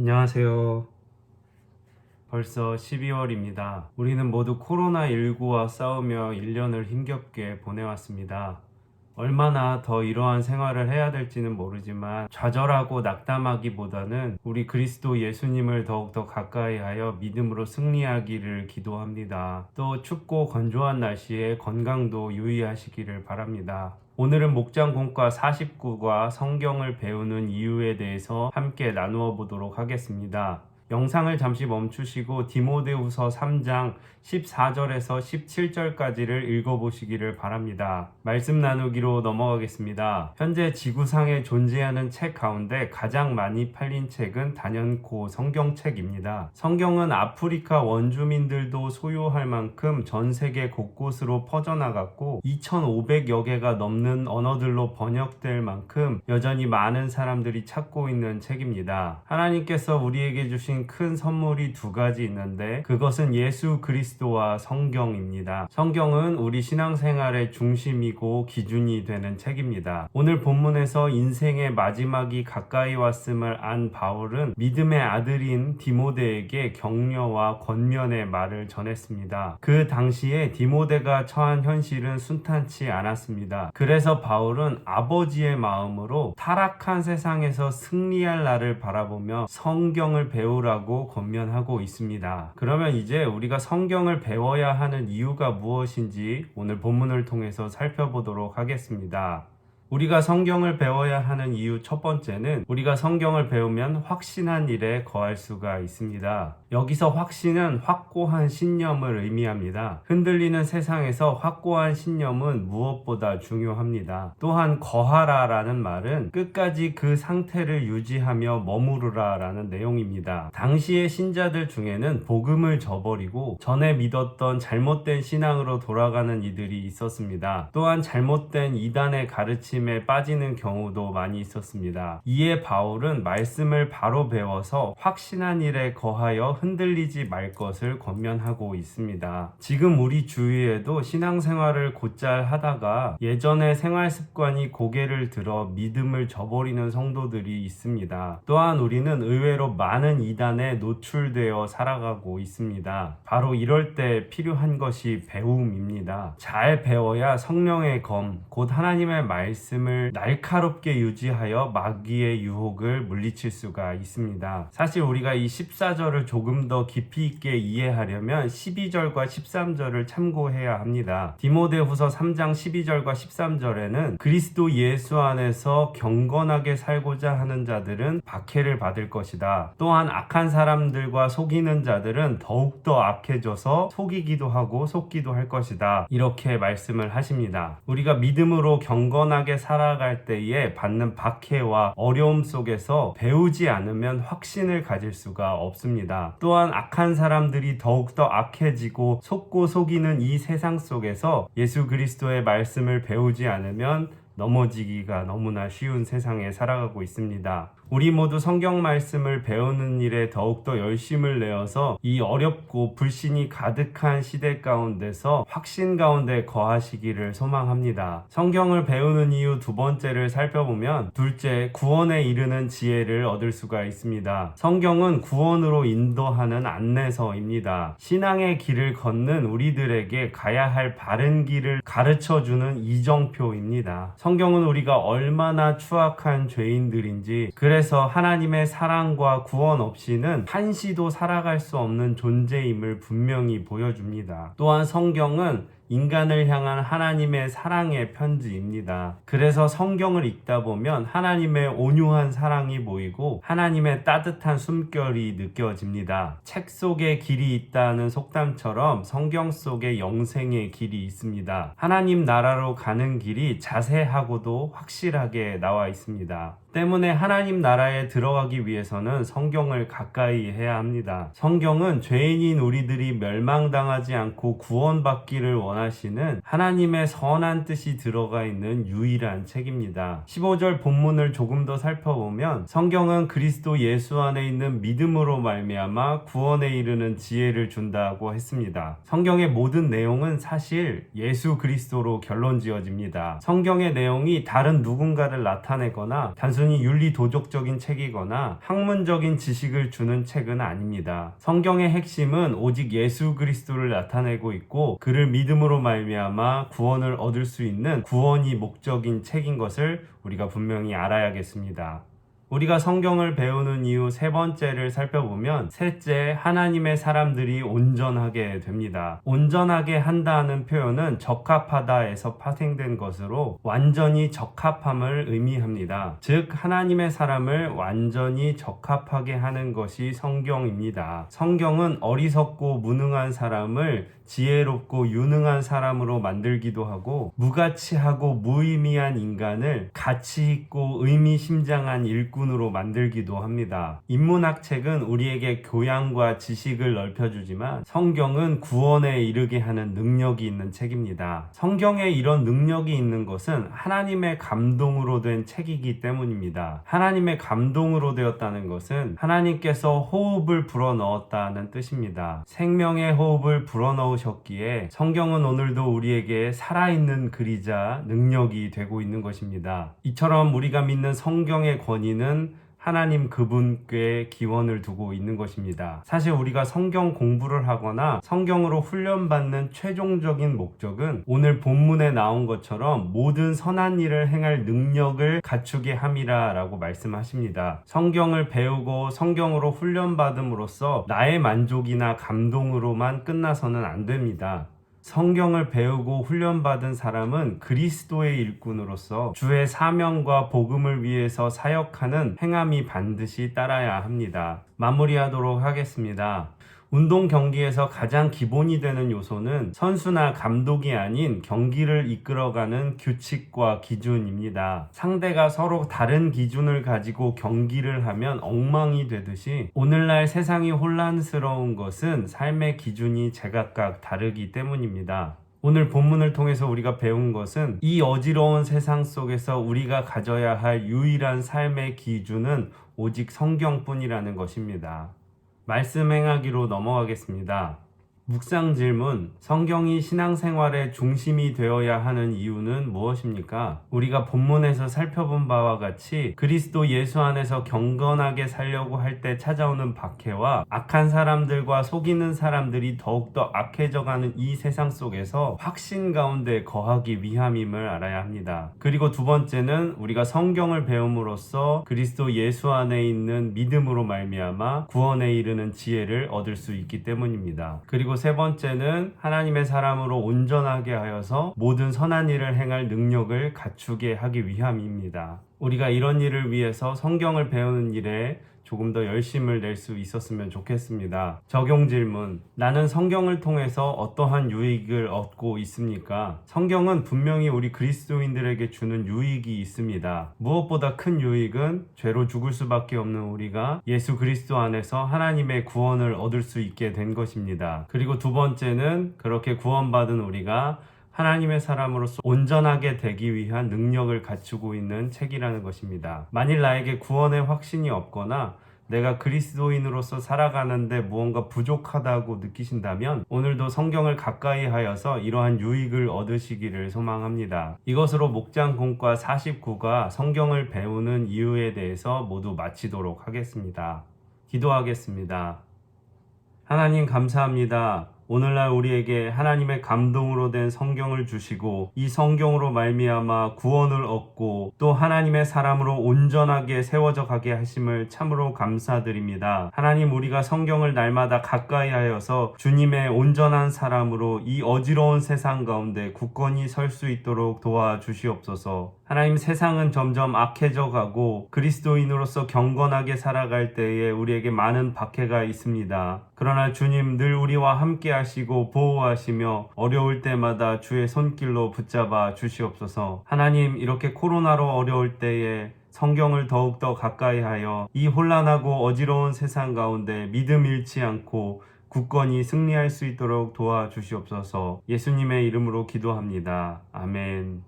안녕하세요. 벌써 12월입니다. 우리는 모두 코로나19와 싸우며 1년을 힘겹게 보내왔습니다. 얼마나 더 이러한 생활을 해야 될지는 모르지만 좌절하고 낙담하기보다는 우리 그리스도 예수님을 더욱더 가까이 하여 믿음으로 승리하기를 기도합니다. 또 춥고 건조한 날씨에 건강도 유의하시기를 바랍니다. 오늘은 목장 공과 49과 성경을 배우는 이유에 대해서 함께 나누어 보도록 하겠습니다. 영상을 잠시 멈추시고 디모데후서 3장 14절에서 17절까지를 읽어보시기를 바랍니다. 말씀 나누기로 넘어가겠습니다. 현재 지구상에 존재하는 책 가운데 가장 많이 팔린 책은 단연코 성경책입니다. 성경은 아프리카 원주민들도 소유할 만큼 전 세계 곳곳으로 퍼져나갔고 2,500여 개가 넘는 언어들로 번역될 만큼 여전히 많은 사람들이 찾고 있는 책입니다. 하나님께서 우리에게 주신 큰 선물이 두 가지 있는데 그것은 예수 그리스도와 성경입니다. 성경은 우리 신앙생활의 중심이고 기준이 되는 책입니다. 오늘 본문에서 인생의 마지막이 가까이 왔음을 안 바울은 믿음의 아들인 디모데에게 격려와 권면의 말을 전했습니다. 그 당시에 디모데가 처한 현실은 순탄치 않았습니다. 그래서 바울은 아버지의 마음으로 타락한 세상에서 승리할 날을 바라보며 성경을 배우라 고 권면하고 있습니다. 그러면 이제 우리가 성경을 배워야 하는 이유가 무엇인지 오늘 본문을 통해서 살펴보도록 하겠습니다. 우리가 성경을 배워야 하는 이유 첫 번째는 우리가 성경을 배우면 확신한 일에 거할 수가 있습니다. 여기서 확신은 확고한 신념을 의미합니다. 흔들리는 세상에서 확고한 신념은 무엇보다 중요합니다. 또한 거하라 라는 말은 끝까지 그 상태를 유지하며 머무르라 라는 내용입니다. 당시의 신자들 중에는 복음을 저버리고 전에 믿었던 잘못된 신앙으로 돌아가는 이들이 있었습니다. 또한 잘못된 이단의 가르침 가르침에 빠지는 경우도 많이 있었습니다. 이에 바울은 말씀을 바로 배워서 확신한 일에 거하여 흔들리지 말 것을 권면하고 있습니다. 지금 우리 주위에도 신앙생활을 곧잘 하다가 예전의 생활 습관이 고개를 들어 믿음을 저버리는 성도들이 있습니다. 또한 우리는 의외로 많은 이단에 노출되어 살아가고 있습니다. 바로 이럴 때 필요한 것이 배움입니다. 잘 배워야 성령의 검, 곧 하나님의 말씀 말씀을 날카롭게 유지하여 마귀의 유혹을 물리칠 수가 있습니다. 사실 우리가 이 14절을 조금 더 깊이 있게 이해하려면 12절과 13절을 참고해야 합니다. 디모데후서 3장 12절과 13절에는 그리스도 예수 안에서 경건하게 살고자 하는 자들은 박해를 받을 것이다. 또한 악한 사람들과 속이는 자들은 더욱더 악해져서 속이기도 하고 속기도 할 것이다. 이렇게 말씀을 하십니다. 우리가 믿음으로 경건하게 살아갈 때에 받는 박해와 어려움 속에서 배우지 않으면 확신을 가질 수가 없습니다. 또한 악한 사람들이 더욱더 악해지고 속고 속이는 이 세상 속에서 예수 그리스도의 말씀을 배우지 않으면 넘어지기가 너무나 쉬운 세상에 살아가고 있습니다. 우리 모두 성경 말씀을 배우는 일에 더욱더 열심을 내어서 이 어렵고 불신이 가득한 시대 가운데서 확신 가운데 거하시기를 소망합니다. 성경을 배우는 이유 두 번째를 살펴보면 둘째, 구원에 이르는 지혜를 얻을 수가 있습니다. 성경은 구원으로 인도하는 안내서입니다. 신앙의 길을 걷는 우리들에게 가야 할 바른 길을 가르쳐 주는 이정표입니다. 성경은 우리가 얼마나 추악한 죄인들인지 그래 서 하나님의 사랑과 구원 없이는 한시도 살아갈 수 없는 존재임을 분명히 보여줍니다. 또한 성경은 인간을 향한 하나님의 사랑의 편지입니다. 그래서 성경을 읽다 보면 하나님의 온유한 사랑이 보이고 하나님의 따뜻한 숨결이 느껴집니다. 책 속에 길이 있다는 속담처럼 성경 속에 영생의 길이 있습니다. 하나님 나라로 가는 길이 자세하고도 확실하게 나와 있습니다. 때문에 하나님 나라에 들어가기 위해서는 성경을 가까이 해야 합니다. 성경은 죄인인 우리들이 멸망당하지 않고 구원받기를 원하시는 하나님의 선한 뜻이 들어가 있는 유일한 책입니다. 15절 본문을 조금 더 살펴보면 성경은 그리스도 예수 안에 있는 믿음으로 말미암아 구원에 이르는 지혜를 준다고 했습니다. 성경의 모든 내용은 사실 예수 그리스도로 결론 지어집니다. 성경의 내용이 다른 누군가를 나타내거나 단순 히 윤리 도덕적인 책이거나 학문적인 지식을 주는 책은 아닙니다. 성경의 핵심은 오직 예수 그리스도를 나타내고 있고 그를 믿음으로 말미암아 구원을 얻을 수 있는 구원이 목적인 책인 것을 우리가 분명히 알아야겠습니다. 우리가 성경을 배우는 이유 세 번째를 살펴보면 셋째 하나님의 사람들이 온전하게 됩니다. 온전하게 한다는 표현은 적합하다에서 파생된 것으로 완전히 적합함을 의미합니다. 즉 하나님의 사람을 완전히 적합하게 하는 것이 성경입니다. 성경은 어리석고 무능한 사람을 지혜롭고 유능한 사람으로 만들기도 하고 무가치하고 무의미한 인간을 가치 있고 의미심장한 일꾼으로 만들기도 합니다. 인문학 책은 우리에게 교양과 지식을 넓혀주지만 성경은 구원에 이르게 하는 능력이 있는 책입니다. 성경에 이런 능력이 있는 것은 하나님의 감동으로 된 책이기 때문입니다. 하나님의 감동으로 되었다는 것은 하나님께서 호흡을 불어 넣었다는 뜻입니다. 생명의 호흡을 불어 넣으 셨기에 성경은 오늘도 우리에게 살아있는 글이자 능력이 되고 있는 것입니다. 이처럼 우리가 믿는 성경의 권위는 하나님 그분께 기원을 두고 있는 것입니다. 사실 우리가 성경 공부를 하거나 성경으로 훈련받는 최종적인 목적은 오늘 본문에 나온 것처럼 모든 선한 일을 행할 능력을 갖추게 함이라 라고 말씀하십니다. 성경을 배우고 성경으로 훈련받음으로써 나의 만족이나 감동으로만 끝나서는 안 됩니다. 성경을 배우고 훈련받은 사람은 그리스도의 일꾼으로서 주의 사명과 복음을 위해서 사역하는 행함이 반드시 따라야 합니다. 마무리하도록 하겠습니다. 운동 경기에서 가장 기본이 되는 요소는 선수나 감독이 아닌 경기를 이끌어가는 규칙과 기준입니다. 상대가 서로 다른 기준을 가지고 경기를 하면 엉망이 되듯이 오늘날 세상이 혼란스러운 것은 삶의 기준이 제각각 다르기 때문입니다. 오늘 본문을 통해서 우리가 배운 것은 이 어지러운 세상 속에서 우리가 가져야 할 유일한 삶의 기준은 오직 성경뿐이라는 것입니다. 말씀 행하기로 넘어가겠습니다. 묵상 질문. 성경이 신앙생활의 중심이 되어야 하는 이유는 무엇입니까? 우리가 본문에서 살펴본 바와 같이 그리스도 예수 안에서 경건하게 살려고 할 때 찾아오는 박해와 악한 사람들과 속이는 사람들이 더욱더 악해져가는 이 세상 속에서 확신 가운데 거하기 위함임을 알아야 합니다. 그리고 두 번째는 우리가 성경을 배움으로써 그리스도 예수 안에 있는 믿음으로 말미암아 구원에 이르는 지혜를 얻을 수 있기 때문입니다. 그리고 세 번째는 하나님의 사람으로 온전하게 하여서 모든 선한 일을 행할 능력을 갖추게 하기 위함입니다. 우리가 이런 일을 위해서 성경을 배우는 일에 조금 더 열심을 낼 수 있었으면 좋겠습니다. 적용 질문. 나는 성경을 통해서 어떠한 유익을 얻고 있습니까? 성경은 분명히 우리 그리스도인들에게 주는 유익이 있습니다. 무엇보다 큰 유익은 죄로 죽을 수밖에 없는 우리가 예수 그리스도 안에서 하나님의 구원을 얻을 수 있게 된 것입니다. 그리고 두 번째는 그렇게 구원받은 우리가 하나님의 사람으로서 온전하게 되기 위한 능력을 갖추고 있는 책이라는 것입니다. 만일 나에게 구원의 확신이 없거나 내가 그리스도인으로서 살아가는데 무언가 부족하다고 느끼신다면 오늘도 성경을 가까이 하여서 이러한 유익을 얻으시기를 소망합니다. 이것으로 목장 공과 49가 성경을 배우는 이유에 대해서 모두 마치도록 하겠습니다. 기도하겠습니다. 하나님 감사합니다. 오늘날 우리에게 하나님의 감동으로 된 성경을 주시고 이 성경으로 말미암아 구원을 얻고 또 하나님의 사람으로 온전하게 세워져 가게 하심을 참으로 감사드립니다. 하나님 우리가 성경을 날마다 가까이 하여서 주님의 온전한 사람으로 이 어지러운 세상 가운데 굳건히 설 수 있도록 도와 주시옵소서. 하나님 세상은 점점 악해져 가고 그리스도인으로서 경건하게 살아갈 때에 우리에게 많은 박해가 있습니다. 그러나 주님 늘 우리와 함께 하시고 보호하시며 어려울 때마다 주의 손길로 붙잡아 주시옵소서. 하나님 이렇게 코로나로 어려울 때에 성경을 더욱더 가까이 하여 이 혼란하고 어지러운 세상 가운데 믿음 잃지 않고 굳건히 승리할 수 있도록 도와주시옵소서 예수님의 이름으로 기도합니다. 아멘.